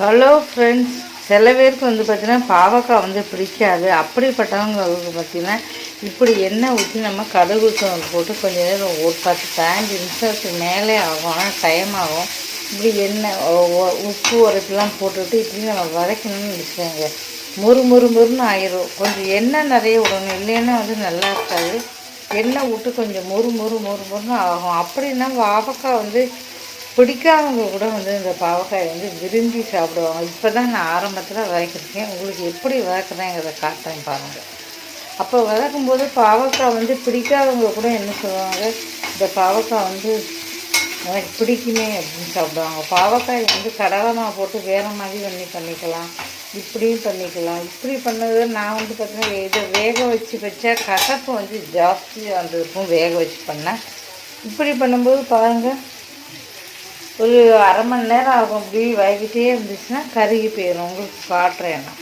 Hello friends சில பேருக்கு வந்து பார்த்திங்கன்னா பாவக்காய் வந்து பிடிக்காது. அப்படிப்பட்டவங்களுக்கு பார்த்தீங்கன்னா இப்படி எண்ணெய் ஊற்றி நம்ம கடுகு உளுத்தம் போட்டு கொஞ்சம் நேரம் ஒரு பத்து பதினஞ்சு நிமிஷத்துக்கு மேலே ஆகும். ஆனால் டைம் ஆகும். இப்படி எண்ணெய் உப்பு உரைப்பெல்லாம் போட்டுட்டு இப்படி நம்ம வதக்கணும்னு வச்சுக்கோங்க முறு முறு முறுன்னு ஆயிரும். கொஞ்சம் எண்ணெய் நிறைய விடணும். இல்லைன்னா வந்து நல்லா இருக்காது. எண்ணெய் விட்டு கொஞ்சம் முறு முறு முறு முறுன்னு ஆகும். அப்படின்னா பாவக்காய் வந்து பிடிக்காதவங்க கூட வந்து இந்த பாவக்காயை வந்து விரும்பி சாப்பிடுவாங்க. இப்போ தான் நான் ஆரம்பத்தில் வதக்கிருக்கேன் உங்களுக்கு எப்படி வதக்குறேங்கிறத காட்டுறேன் பாருங்கள் அப்போ வதக்கும்போது பாவக்காய் வந்து பிடிக்காதவங்க கூட என்ன சொல்லுவாங்க? இந்த பாவக்காய் வந்து எனக்கு பிடிக்குமே அப்படின்னு சாப்பிடுவாங்க. பாவக்காய் வந்து கடலமாக போட்டு வேறு மாதிரி பண்ணி பண்ணிக்கலாம். இப்படியும் பண்ணிக்கலாம். இப்படி பண்ணது நான் வந்து பார்த்தீங்கன்னா இதை வேக வச்சு வச்சா கசப்பு வந்து ஜாஸ்தியாக வந்திருக்கும். வேக வச்சு பண்ணேன் இப்படி பண்ணும்போது பாருங்கள் ஒரு அரை மணி நேரம் ஆகும் அப்படி வதக்கிட்டே இருந்துச்சுன்னா கருகி போயிடும் உங்களுக்கு காட்டுறேன் நான்.